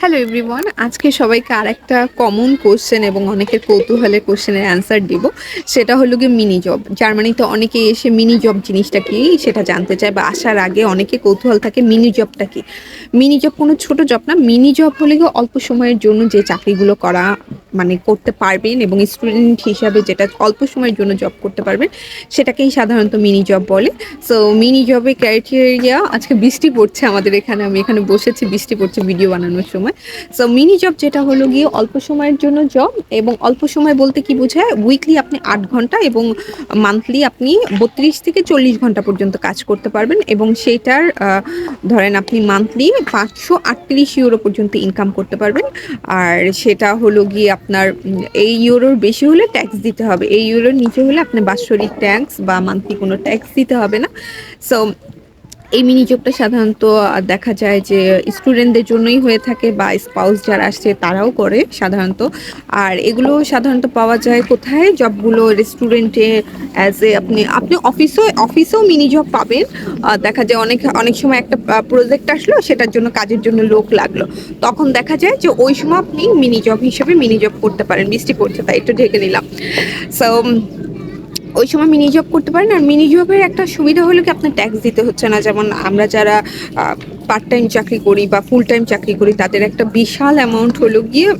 Hello everyone আজকে সবাইকে আর একটা কমন কোশ্চেন এবং অনেকের কৌতূহলের কোশ্চেনের অ্যান্সার দিব। সেটা হলো গিয়ে মিনি জব জার্মানিতে অনেকে এসে মিনি জব জিনিসটা কি সেটা জানতে চায় বা আসার আগে অনেকে কৌতূহল থাকে মিনি জবটা কি? মিনি জব কোনো ছোট জব না মিনি জব হলে গিয়ে অল্প সময়ের জন্য যে চাকরিগুলো করা মানে করতে পারবেন এবং স্টুডেন্ট হিসাবে যেটা অল্প সময়ের জন্য জব করতে পারবেন, সেটাকেই সাধারণত মিনি জব বলে। সো মিনি জবে ক্রাইটেরিয়া আজকে বৃষ্টি পড়ছে আমাদের এখানে, আমি এখানে বসেছি, বৃষ্টি পড়ছে ভিডিও বানানোর সময়। সো মিনি জব যেটা হলো গিয়ে অল্প সময়ের জন্য জব এবং অল্প সময় বলতে কি বোঝায়? উইকলি আপনি আট ঘণ্টা এবং মান্থলি আপনি বত্রিশ থেকে চল্লিশ ঘণ্টা পর্যন্ত কাজ করতে পারবেন এবং সেটার ধরেন আপনি মান্থলি পাঁচশো আটত্রিশ ইউরো পর্যন্ত ইনকাম করতে পারবেন। আর সেটা হলো গিয়ে আপনার এই ইউরোর বেশি হলে ট্যাক্স দিতে হবে। এই ইউরোর নিচে হলে আপনার বাৎসরিক ট্যাক্স বা মান্থলি কোনো ট্যাক্স দিতে হবে না। সো এই মিনি জবটা সাধারণত দেখা যায় যে স্টুডেন্টদের জন্যই হয়ে থাকে বা স্পাউস যারা আসছে তারাও করে সাধারণত। আর এগুলো সাধারণত পাওয়া যায় কোথায়? জবগুলো রেস্টুরেন্টে অ্যাজ এ আপনি আপনি অফিসও অফিসেও মিনি জব পাবেন। দেখা যায় অনেক অনেক সময় একটা প্রজেক্ট আসলো, সেটার জন্য কাজের জন্য লোক লাগল। তখন দেখা যায় যে ওই সময় আপনি মিনি জব হিসেবে মিনি জব করতে পারেন, বৃষ্টি পড়ছে, তাই একটু ঢেকে নিলাম। সো ওই সময় মিনি জব করতে পারেন। আর মিনি জবের একটা সুবিধা হলো কি, আপনার ট্যাক্স দিতে হচ্ছে না। যেমন আমরা যারা পার্ট টাইম চাকরি করি বা ফুল টাইম চাকরি করি, তাদের একটা বিশাল অ্যামাউন্ট হলো গিয়ে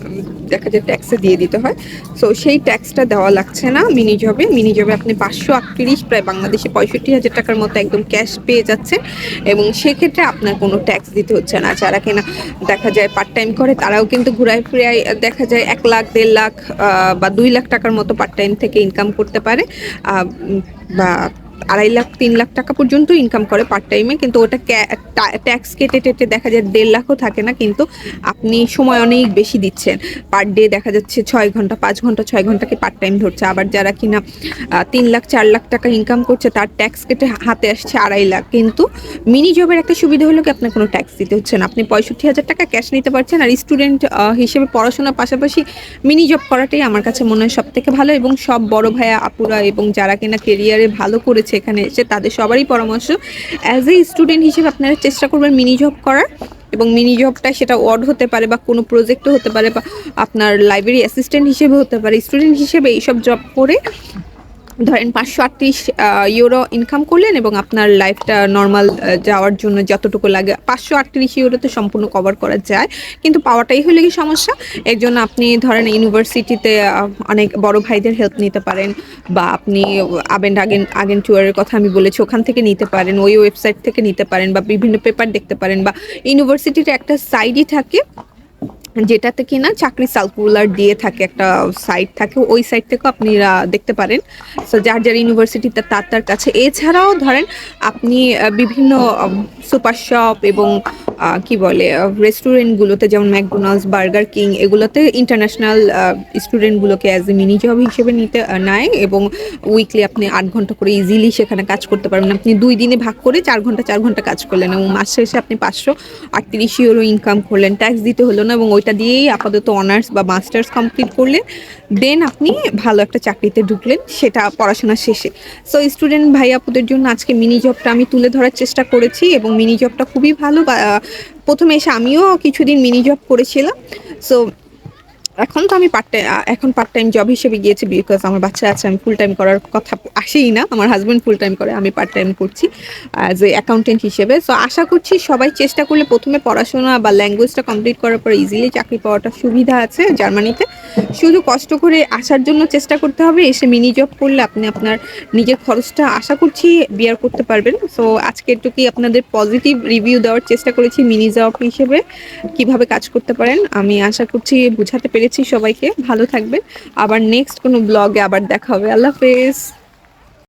দেখা যায় ট্যাক্সে দিয়ে দিতে হয়। সো সেই ট্যাক্সটা দেওয়া লাগছে না মিনি জবে মিনি জবে আপনি পাঁচশো আটত্রিশ, প্রায় বাংলাদেশে পঁয়ষট্টি হাজার টাকার মতো একদম ক্যাশ পেয়ে যাচ্ছে এবং সেক্ষেত্রে আপনার কোনো ট্যাক্স দিতে হচ্ছে না। যারা কিনা দেখা যায় পার্ট টাইম করে, তারাও কিন্তু ঘুরায় ফিরায়, দেখা যায় এক লাখ, দেড় লাখ বা দুই লাখ টাকার মতো পার্ট টাইম থেকে ইনকাম করতে পারে। বা আড়াই লাখ, তিন লাখ টাকা পর্যন্ত ইনকাম করে পার্ট টাইমে কিন্তু ওটা ট্যাক্স কেটে টেটে দেখা যায় দেড় লাখও থাকে না, কিন্তু আপনি সময় অনেক বেশি দিচ্ছেন। পার ডে দেখা যাচ্ছে ছয় ঘণ্টা, পাঁচ ঘণ্টা, ছয় ঘন্টাকে পার্ট টাইম ধরছে। আবার যারা কিনা তিন লাখ, চার লাখ টাকা ইনকাম করছে, তার ট্যাক্স কেটে হাতে আসছে আড়াই লাখ। কিন্তু মিনি জবের একটা সুবিধা হলো কি, আপনার কোনো ট্যাক্স দিতে হচ্ছে না। আপনি পঁয়ষট্টি হাজার টাকা ক্যাশ নিতে পারছেন, আর স্টুডেন্ট হিসেবে পড়াশোনার পাশাপাশি মিনি জব করাটাই আমার কাছে মনে হয় সব থেকে ভালো। এবং সব বড় ভাইয়া, আপুরা এবং যারা কিনা কেরিয়ারে ভালো করেছে এখানে এসে তাদের সবারই পরামর্শ। অ্যাজ এ স্টুডেন্ট হিসেবে আপনারা চেষ্টা করবেন মিনি জব করার এবং মিনি জবটা সেটা ওয়ার্ড হতে পারে বা কোনো প্রজেক্টও হতে পারে বা আপনার লাইব্রেরি অ্যাসিস্ট্যান্ট হিসেবে হতে পারে স্টুডেন্ট হিসেবে এইসব জব করে ধরেন পাঁচশো আটত্রিশ ইউরো ইনকাম করলেন এবং আপনার লাইফটা নর্মাল যাওয়ার জন্য যতটুকু লাগে, পাঁচশো আটত্রিশ ইউরোতে সম্পূর্ণ কভার করা যায়। কিন্তু পাওয়াটাই হলে কি সমস্যা? এর জন্য আপনি ধরেন ইউনিভার্সিটিতে অনেক বড় ভাইদের হেল্প নিতে পারেন বা আপনি আবেন আগেন আগেন টুয়ারের কথা আমি বলেছি, ওখান থেকে নিতে পারেন, ওই ওয়েবসাইট থেকে নিতে পারেন বা বিভিন্ন পেপার দেখতে পারেন বা ইউনিভার্সিটির একটা সাইডই থাকে যেটাতে কিনা চাকরি সার্কুলার দিয়ে থাকে, একটা সাইট থাকে, ওই সাইট থেকেও আপনারা দেখতে পারেন। সো যার যার ইউনিভার্সিটিতে তার তার কাছে। এছাড়াও ধরেন, আপনি বিভিন্ন সুপার শপ এবং কি বলে রেস্টুরেন্টগুলোতে যেমন ম্যাকডোনাল্ডস, বার্গার কিং, এগুলোতে ইন্টারন্যাশনাল স্টুডেন্টগুলোকে অ্যাজ এ মিনি জব হিসেবে নিতে নেয় এবং উইকলি আপনি আট ঘণ্টা করে ইজিলি সেখানে কাজ করতে পারবেন। আপনি দুই দিনে ভাগ করে চার ঘণ্টা চার ঘণ্টা কাজ করলেন এবং মাস শেষে আপনি পাঁচশো আটত্রিশ ইউরো ইনকাম করলেন। ট্যাক্স দিতে হলো না এবং ওইটা দিয়েই আপাতত অনার্স বা মাস্টার্স কমপ্লিট করলেন। দেন আপনি ভালো একটা চাকরিতে ঢুকলেন, সেটা পড়াশোনা শেষে। সো স্টুডেন্ট ভাই আপুদের জন্য আজকে মিনি জবটা আমি তুলে ধরার চেষ্টা করেছি এবং মিনি জবটা খুবই ভালো প্রথমে এসে আমিও কিছুদিন মিনি জব করেছিলাম। সো এখন তো আমি পার্ট টাইম এখন পার্ট টাইম জব হিসেবে গিয়েছি বিকজ আমার বাচ্চা আছে, আমি ফুল টাইম করার কথা আসেই না। আমার হাজব্যান্ড ফুল টাইম করে, আমি পার্ট টাইম করছি অ্যাজ এ অ্যাকাউন্টেন্ট হিসেবে। সো আশা করছি সবাই চেষ্টা করলে প্রথমে পড়াশোনা বা ল্যাঙ্গুয়েজটা কমপ্লিট করার পর ইজিলি চাকরি পাওয়াটা সুবিধা আছে জার্মানিতে। শুধু কষ্ট করে আসার জন্য চেষ্টা করতে হবে, এসে মিনি জব করলে আপনি আপনার নিজের খরচটা আশা করছি বিয়ার করতে পারবেন। সো আজকে একটু কি আপনাদের পজিটিভ রিভিউ দেওয়ার চেষ্টা করেছি মিনি জব হিসেবে, কীভাবে কাজ করতে পারেন, আমি আশা করছি বুঝাতে পেরেছি সবাইকে ভালো থাকবেন। আবার নেক্সট কোনো ব্লগে আবার দেখা হবে। আল্লাহ হাফেজ।